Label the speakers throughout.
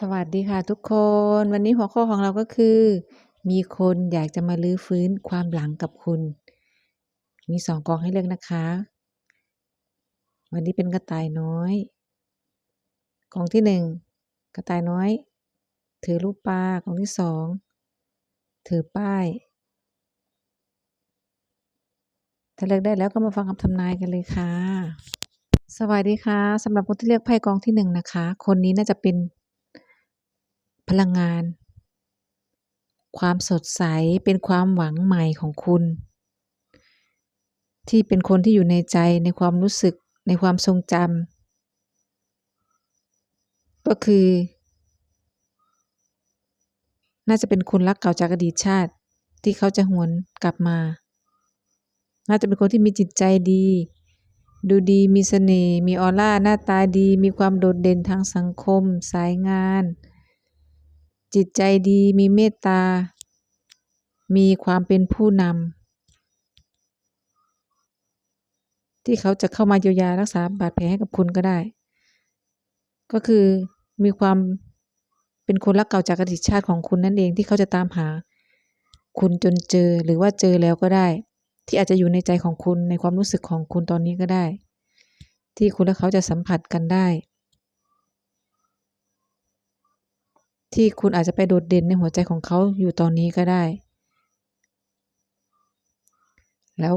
Speaker 1: สวัสดีค่ะทุกคน วันนี้หัวข้อของเราก็คือ มีคนอยากจะมาลื้อฟื้นความหลังกับคุณ มีสองกองให้เลือกนะคะ วันนี้เป็นกระต่ายน้อย กองที่หนึ่งกระต่ายน้อย ถือรูปปลากองที่สองถือป้าย ถ้าเลือกได้แล้วก็มาฟังคำทำนายกันเลยค่ะ สวัสดีค่ะสำหรับคนที่เลือกไพ่กองที่หนึ่งนะคะ คนนี้น่าจะเป็น พลังงาน ความสดใสเป็นความหวังใหม่ของคุณ ที่เป็นคนที่อยู่ในใจในความรู้สึกในความทรงจำก็คือ น่าจะเป็นคนรักเก่าจากอดีตชาติที่เขาจะหวนกลับมา น่าจะเป็นคนที่มีจิตใจดี ดูดีมีเสน่ห์มีออร่าหน้าตาดี มีความโดดเด่นทางสังคม สายงาน จิตใจดีมีเมตตา มีความเป็นผู้นำที่เขาจะเข้ามาเยียวยารักษาบาดแผลให้กับคุณก็ได้ ก็คือมีความเป็นคนรักเก่าจากอดีตชาติของคุณนั่นเองที่เขาจะตามหา คุณจนเจอหรือว่าเจอแล้วก็ได้ ที่อาจจะอยู่ในใจของคุณในความรู้สึกของคุณตอนนี้ก็ได้ ที่คุณและเขาจะสัมผัสกันได้ ที่คุณอาจจะไปโดดเด่นในหัวใจของเขาอยู่ตอนนี้ก็ได้ แล้ว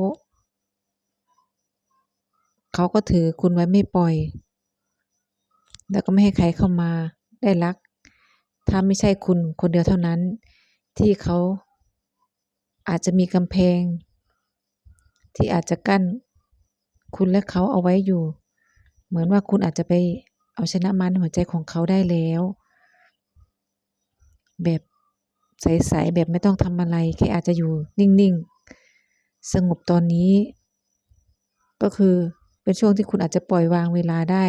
Speaker 1: เขาก็ถือคุณไว้ไม่ปล่อย แล้วก็ไม่ให้ใครเข้ามาได้รัก ถ้าไม่ใช่คุณคนเดียวเท่านั้น ที่เขาอาจจะมีกำแพง ที่อาจจะกั้นคุณและเขาเอาไว้อยู่ เหมือนว่าคุณอาจจะไปเอาชนะมันหัวใจของเขาได้แล้ว แบบใสๆแบบไม่ต้องทำอะไร แค่อาจจะอยู่นิ่งๆ สงบตอนนี้ ก็คือเป็นช่วงที่คุณอาจจะปล่อยวางเวลาได้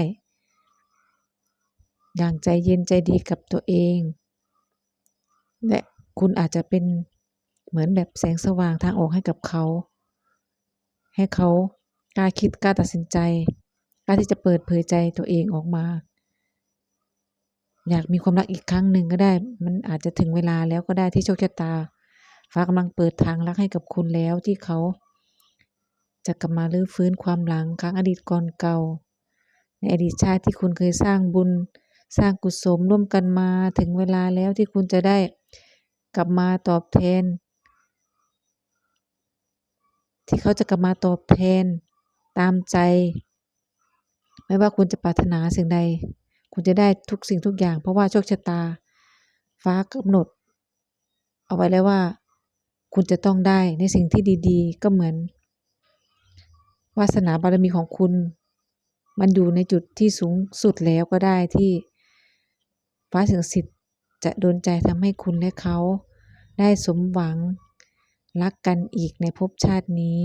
Speaker 1: อย่างใจเย็นใจดีกับตัวเอง และคุณอาจจะเป็นเหมือนแบบแสงสว่างทางออกให้กับเขา ให้เขากล้าคิดกล้าตัดสินใจกล้าที่จะเปิดเผยใจตัวเองออกมา อยากมีความรักอีกครั้งหนึ่งก็ได้ มันอาจจะถึงเวลาแล้วก็ได้ที่โชคชะตา ฟ้ากำลังเปิดทางรักให้กับคุณแล้วที่เขา จะกลับมาลื้อฟื้นความหลังครั้งอดีตก่อนเก่า ในอดีตชาติที่คุณเคยสร้างบุญ สร้างกุศลร่วมกันมาถึงเวลาแล้วที่คุณจะได้กลับมาตอบแทน ที่เขาจะกลับมาตอบแทนตามใจ ไม่ว่าคุณจะปรารถนาสิ่งใด คุณจะได้ทุกสิ่งทุกอย่าง เพราะว่าโชคชะตา ฟ้ากำหนด เอาไว้แล้วว่า คุณจะต้องได้ในสิ่งที่ดี ๆ ก็เหมือน วาสนาบารมีของคุณ มันอยู่ในจุดที่สูงสุดแล้วก็ได้ที่ฟ้าสิงสิทธิ์จะโดนใจทำให้คุณและเขา ได้สมหวัง รักกันอีกในภพชาตินี้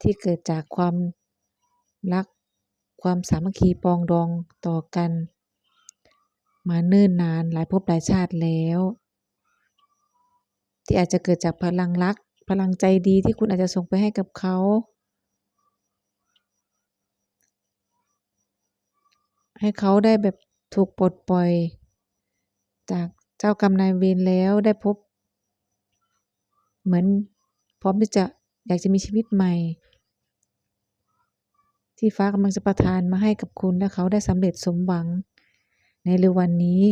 Speaker 1: ที่เกิดจากความรักความสามัคคีปองดองต่อกัน มาเนิ่นนานหลายภพหลายชาติแล้ว ที่อาจจะเกิดจากพลังรัก พลังใจดีที่คุณอาจจะส่งไปให้กับเขา ให้เขาได้แบบถูกปลดปล่อย จากเจ้ากรรมนายเวรแล้วได้พบ เหมือนพร้อมที่จะอยากจะมีชีวิตใหม่ ที่ฟ้ากำลังจะประทานมาให้กับคุณและเขาได้สำเร็จสมหวัง ในเร็ววันนี้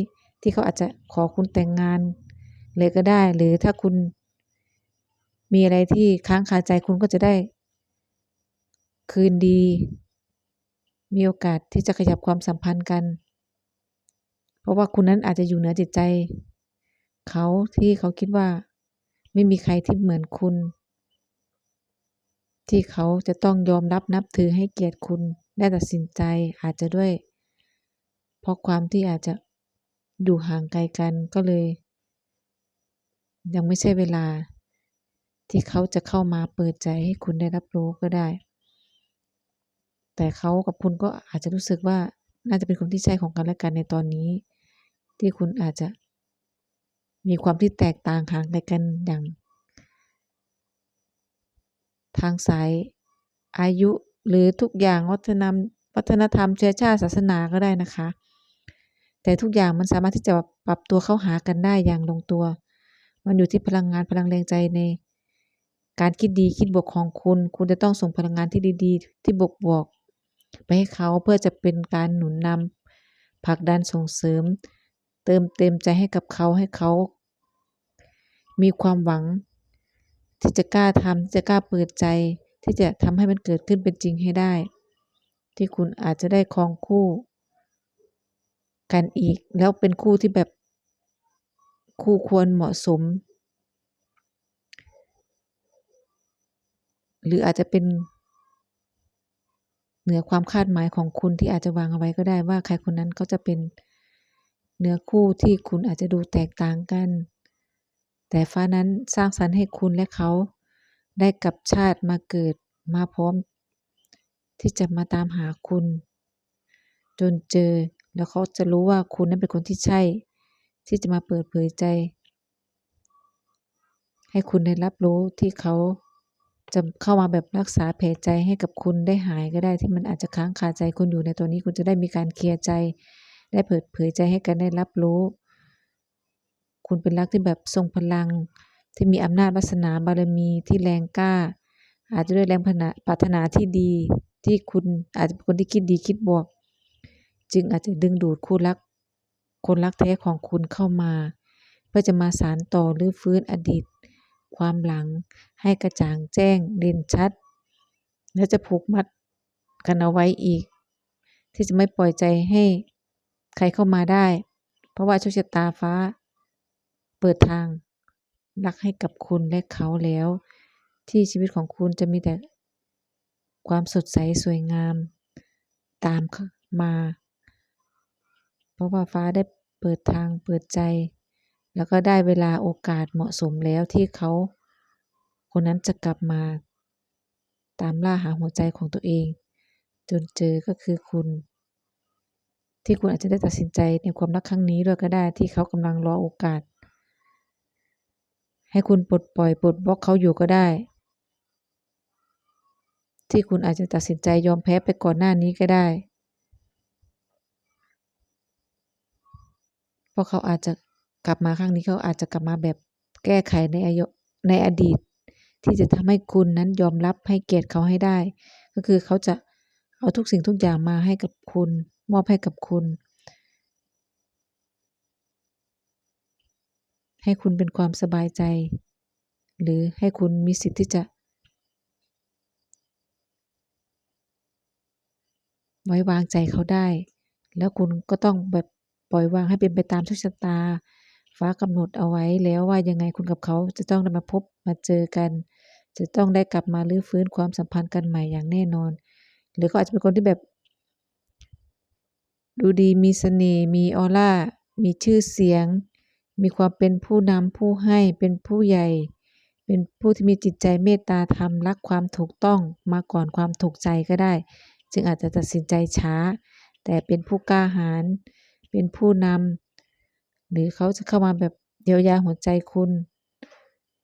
Speaker 1: ที่เขาอาจจะขอคุณแต่งงานเลยก็ได้ หรือถ้าคุณมีอะไรที่ค้างคาใจคุณก็จะได้ คืนดี มีโอกาสที่จะขยับความสัมพันธ์กัน เพราะว่าคุณนั้นอาจจะอยู่เหนือจิตใจ เขาที่เขาคิดว่า ไม่มีใครที่เหมือนคุณ ที่เขาจะต้องยอมรับนับถือให้เกียรติคุณได้ตัดสินใจอาจจะด้วย เพราะความที่อาจจะอยู่ห่างไกลกันก็เลย ยังไม่ใช่เวลาที่เขาจะเข้ามาเปิดใจให้คุณได้รับรู้ก็ได้ แต่เขากับคุณก็อาจจะรู้สึกว่าน่าจะเป็นคนที่ใช่ของกันและกันในตอนนี้ ที่คุณอาจจะมีความที่แตกต่างห่างไกลกันอย่าง ทางสายอายุหรือทุกอย่างวัฒนธรรมวัฒนธรรมเชื้อชาติศาสนาก็ได้นะคะ แต่ทุกอย่างมันสามารถที่จะปรับตัวเข้าหากันได้อย่างลงตัว มันอยู่ที่พลังงานพลังแรงใจใน การคิดดีคิดบวกของคุณ คุณจะต้องส่งพลังงานที่ดีๆ ที่บวกบวกๆไปให้เขาเพื่อจะเป็นการหนุนนำผลักดันส่งเสริม เติมเต็มใจให้กับเขาให้เขา มีความหวัง ที่จะกล้าทำที่จะกล้าเปิดใจ ที่จะทำให้มันเกิดขึ้นเป็นจริงให้ได้ ที่คุณอาจจะได้ครองคู่ กันอีก แล้วเป็นคู่ที่แบบคู่ควรเหมาะสม หรืออาจจะเป็น เหนือความคาดหมายของคุณที่อาจจะวางเอาไว้ก็ได้ว่าใครคนนั้นเขาจะเป็นเนื้อคู่ที่คุณอาจจะดูแตกต่างกัน แต่ฟ้านั้นสร้างสรรค์ให้คุณและเขาได้กลับชาติมาเกิดมาพร้อม ที่จะมาตามหาคุณ จนเจอ แล้วเขาจะรู้ว่าคุณนั้นเป็นคนที่ใช่ ที่จะมาเปิดเผยใจ ให้คุณได้รับรู้ที่เขาจะเข้ามาแบบรักษาแผลใจให้กับคุณได้หายก็ได้ที่มันอาจจะค้างคาใจคุณอยู่ในตัวนี้คุณจะได้มีการเคลียร์ใจ ได้เปิดเผยใจให้กันได้รับรู้ คุณเป็นรักที่แบบทรงพลัง ที่มีอำนาจวาสนาบารมีที่แรงกล้า อาจจะด้วยแรงปรารถนาที่ดี ที่คุณอาจจะเป็นคนที่คิดดีคิดบวก จึงอาจจะดึงดูดคู่รัก คนรักแท้ของคุณเข้ามา เพื่อจะมาสานต่อหรือฟื้นอดีต ความหลังให้กระจ่างแจ้งเด่นชัด และจะผูกมัดกันเอาไว้อีก ที่จะไม่ปล่อยใจให้ใครเข้ามาได้ เพราะว่าโชคชะตาฟ้า เปิดทาง รักให้กับคุณและเขาแล้ว ที่ชีวิตของคุณจะมีแต่ความสดใสสวยงาม ตามมา ราะว่าฟ้าได้เปิดทางเปิดใจ แล้วก็ได้เวลาโอกาสเหมาะสมแล้วที่เขา คนนั้นจะกลับมา ตามล่าหาหัวใจของตัวเอง จนเจอก็คือคุณ ที่คุณอาจจะได้ตัดสินใจในความรักครั้งนี้ด้วยก็ได้ที่เขากำลังรอโอกาส ให้คุณปลดปล่อยปลดบล็อกเขาอยู่ก็ได้ ที่คุณอาจจะตัดสินใจยอมแพ้ไปก่อนหน้านี้ก็ได้ เพราะเขาอาจจะกลับมาครั้งนี้เขาอาจจะกลับมาแบบแก้ไขในอายุในอดีต ที่จะทำให้คุณนั้นยอมรับให้เกียรติเขาให้ได้ ก็คือเขาจะเอาทุกสิ่งทุกอย่างมาให้กับคุณ มอบให้กับคุณ ให้คุณเป็นความสบายใจ หรือให้คุณมีสิทธิ์ที่จะไว้วางใจเขาได้ แล้วคุณก็ต้องแบบ ปล่อยวางให้เป็นไปตามโชคชะตา ฟ้ากำหนดเอาไว้แล้วว่ายังไงคุณกับเขาจะต้องได้มาพบมาเจอกัน จะต้องได้กลับมารื้อฟื้นความสัมพันธ์กันใหม่อย่างแน่นอน หรือเขาอาจจะเป็นคนที่แบบ ดูดีมีเสน่ห์มีออร่ามีชื่อเสียง มีความเป็นผู้นำผู้ให้เป็นผู้ใหญ่ เป็นผู้ที่มีจิตใจเมตตาธรรมรักความถูกต้องมาก่อนความถูกใจก็ได้ จึงอาจจะตัดสินใจช้า แต่เป็นผู้กล้าหาญ เป็นผู้นำหรือเขาจะเข้ามาแบบเยียวยาหัวใจคุณ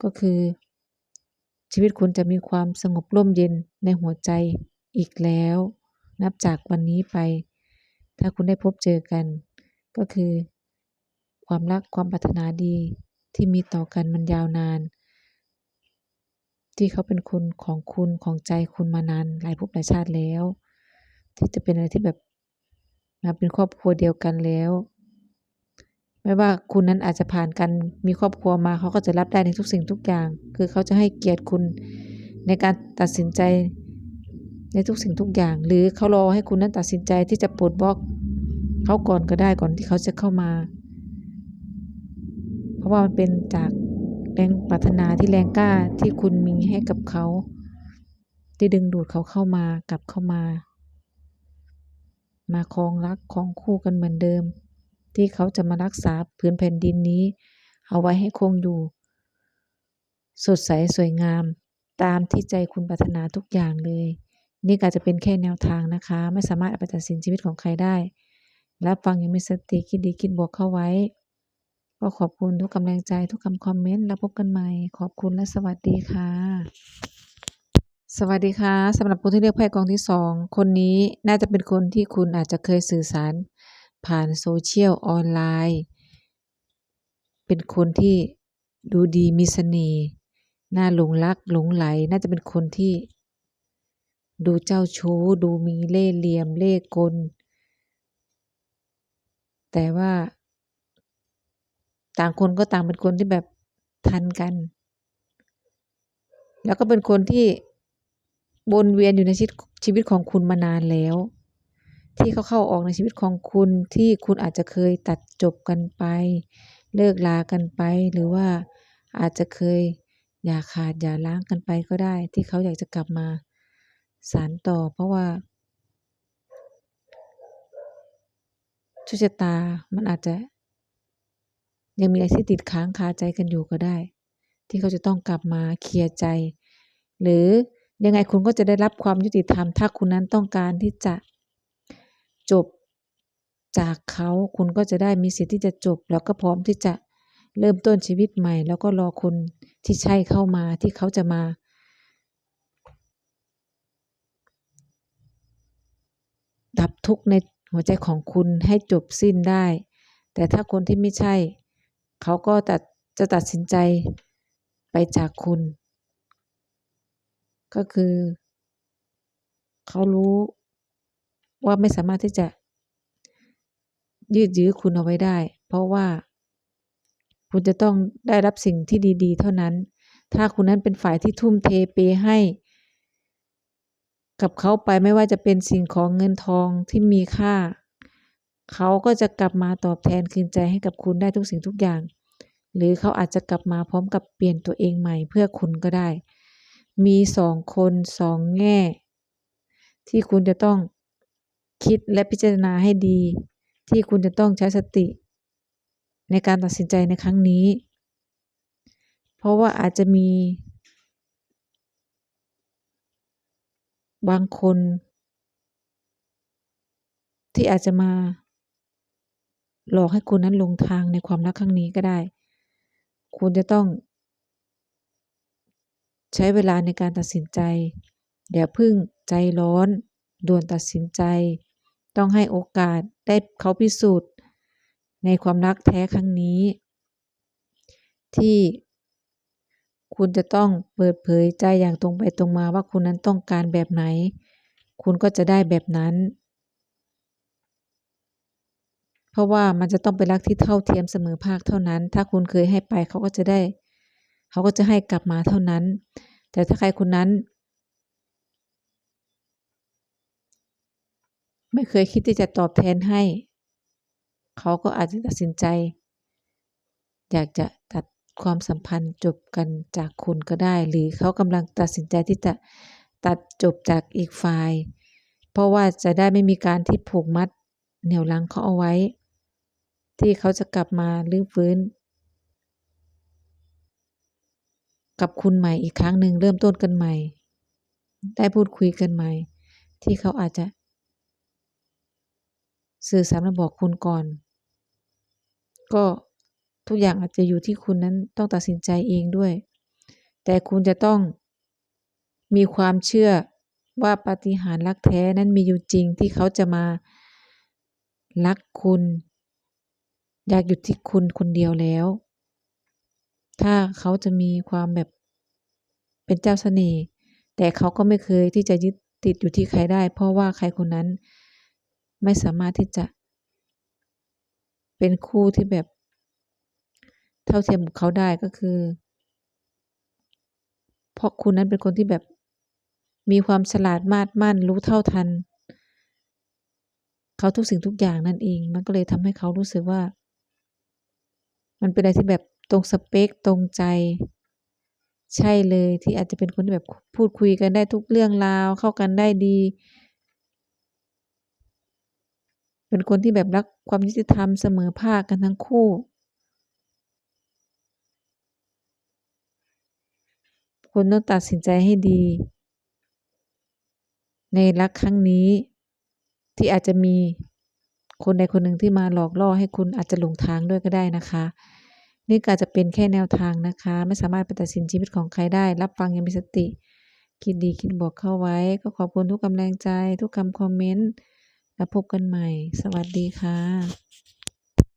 Speaker 1: ก็คือ ชีวิตคุณจะมีความสงบร่มเย็นในหัวใจอีกแล้ว นับจากวันนี้ไป ถ้าคุณได้พบเจอกัน ก็คือ ความรักความปรารถนาดีที่มีต่อกันมันยาวนาน ที่เขาเป็นคนของคุณของใจคุณมานานหลายภพหลายชาติแล้ว ที่จะเป็นอะไรที่แบบ มาเป็นครอบครัวเดียวกันแล้ว ไม่ว่าคุณนั้นอาจจะผ่านกันมีครอบครัวมาเขาก็จะรับได้ในทุกสิ่งทุกอย่าง คือเขาจะให้เกียรติคุณในการตัดสินใจในทุกสิ่งทุกอย่าง หรือเขารอให้คุณนั้นตัดสินใจที่จะปลดบล็อกเขาก่อนก็ได้ก่อนที่เขาจะเข้ามา เพราะว่ามันเป็นจากแรงปรารถนาที่แรงกล้าที่คุณมีให้กับเขา ที่ดึงดูดเขาเข้ามา กลับเข้ามา มาครองรักครองคู่กันเหมือนเดิม ที่เขาจะมารักษาพื้นแผ่นดินนี้ เอาไว้ให้คงอยู่ สดใสสวยงาม ตามที่ใจคุณปรารถนาทุกอย่างเลย นี่ก็อาจจะเป็นแค่แนวทางนะคะ ไม่สามารถเอาไปตัดสินชีวิตของใครได้ รับฟังอยังมีสติคิดดีคิดบวกเข้าไว้ ก็ขอบคุณทุกกำลังใจทุกคำคอมเมนต์แล้วพบกันใหม่ ขอบคุณและสวัสดีค่ะ สวัสดีค่ะสำหรับคนที่เลือกไพ่กองที่สองคนนี้น่าจะเป็นคนที่คุณอาจจะเคยสื่อสาร ผ่าน social ออนไลน์ เป็นคนที่ดูดีมีเสน่ห์น่าหลงรักหลงใหล น่าจะเป็นคนที่ ดูเจ้าชู้ ดูมีเล่ห์เหลี่ยมเล่ห์กล แต่ว่า ต่างคนก็ต่างเป็นคนที่แบบทันกัน แล้วก็เป็นคนที่ วนเวียนอยู่ในชีวิตชีวิตของคุณมานานแล้ว ที่เขาเข้าออกในชีวิตของคุณที่คุณอาจจะเคยตัดจบกันไป เลิกลากันไป หรือว่าอาจจะเคยอย่าขาดอย่าร้างกันไปก็ได้ ที่เขาอยากจะกลับมาสานต่อ เพราะว่าชคชะตามันอาจจะ ยังมีอะไรที่ติดค้างคาใจกันอยู่ก็ได้ ที่เขาจะต้องกลับมาเคลียร์ใจ หรือ ยังไงคุณก็จะได้รับความยุติธรรม ถ้าคุณนั้นต้องการที่จะจบจากเขาคุณก็จะได้มีสิทธิ์ที่จะจบ แล้วก็พร้อมที่จะเริ่มต้นชีวิตใหม่ แล้วก็รอคนที่ใช่เข้ามาที่เขาจะมา ดับทุกข์ในหัวใจของคุณให้จบสิ้นได้ แต่ถ้าคนที่ไม่ใช่ เขาก็จะตัดสินใจไปจากคุณ ก็คือ เขารู้ว่าไม่สามารถที่จะ ยืดยื้อคุณเอาไว้ได้ เพราะว่า คุณจะต้องได้รับสิ่งที่ดี ๆ เท่านั้น ถ้าคุณนั้นเป็นฝ่ายที่ทุ่มเทเปให้ กับเขาไปไม่ว่าจะเป็นสิ่งของเงินทองที่มีค่า เขาก็จะกลับมาตอบแทนคืนใจให้กับคุณได้ทุกสิ่งทุกอย่าง หรือเขาอาจจะกลับมาพร้อมกับเปลี่ยนตัวเองใหม่เพื่อคุณก็ได้ มีสองคนสองแง่ ที่คุณจะต้องคิดและพิจารณาให้ดี ที่คุณจะต้องใช้สติ ในการตัดสินใจในครั้งนี้ เพราะว่าอาจจะมี บางคน ที่อาจจะมาหลอกให้คุณนั้นลงทางในความรักครั้งนี้ก็ได้ คุณจะต้อง ใช้เวลาในการตัดสินใจอย่าพึ่งใจร้อน ด่วนตัดสินใจ ต้องให้โอกาสได้เขาพิสูจน์ ในความรักแท้ครั้งนี้ ที่คุณจะต้องเปิดเผยใจอย่างตรงไปตรงมาว่าคุณนั้นต้องการแบบไหน คุณก็จะได้แบบนั้น เพราะว่ามันจะต้องเป็นรักที่เท่าเทียมเสมอภาคเท่านั้น ถ้าคุณเคยให้ไปเขาก็จะได้ เขาก็จะให้กลับมาเท่านั้น แต่ถ้าใครคนนั้น ไม่เคยคิดที่จะตอบแทนให้ เขาก็อาจจะตัดสินใจ อยากจะตัดความสัมพันธ์จบกันจากคุณก็ได้ หรือเขากำลังตัดสินใจที่จะตัดจบจากอีกฝ่าย เพราะว่าจะได้ไม่มีการที่ผูกมัดเหนี่ยวรั้งเขาเอาไว้ ที่เขาจะกลับมารื้อฟื้น กับคุณใหม่อีกครั้งหนึ่งเริ่มต้นกันใหม่ ได้พูดคุยกันใหม่ ที่เขาอาจจะ สื่อสารมาบอกคุณก่อน ก็ทุกอย่างอาจจะอยู่ที่คุณนั้นต้องตัดสินใจเองด้วย แต่คุณจะต้องมีความเชื่อว่าปาฏิหาริย์รักแท้นั้นมีอยู่จริงที่เขาจะมารักคุณ อยากอยู่ที่คุณคนเดียวแล้ว ถ้าเขาจะมีความแบบเป็นเจ้าเสน่ห์แต่เขาก็ไม่เคยที่จะยึดติดอยู่ที่ใครได้ เพราะว่าใครคนนั้นไม่สามารถที่จะ เป็นคู่ที่แบบ เท่าเทียมกับเขาได้ก็คือ เพราะคุณนั้นเป็นคนที่แบบมีความฉลาดมาดมั่นรู้เท่าทัน เขาทุกสิ่งทุกอย่างนั่นเอง มันก็เลยทำให้เขารู้สึกว่า มันเป็นอะไรที่แบบ ตรงสเปกตรงใจ ใช่เลยที่อาจจะเป็นคนที่แบบพูดคุยกันได้ทุกเรื่องราวเข้ากันได้ดี เป็นคนที่แบบรักความยุติธรรมเสมอภาคกันทั้งคู่ คุณต้องตัดสินใจให้ดี ในรักครั้งนี้ที่อาจจะมีคนใดคนหนึ่งที่มาหลอกล่อให้คุณอาจจะหลงทางด้วยก็ได้นะคะ นี่ก็อาจจะเป็นแค่แนวทางนะคะ ไม่สามารถไปตัดสินชีวิตของใครได้ รับฟังยังมีสติ คิดดีคิดบวกเข้าไว้ ก็ขอบคุณทุกกำลังใจ ทุกคำคอมเมนต์ แล้วพบกันใหม่ สวัสดีค่ะ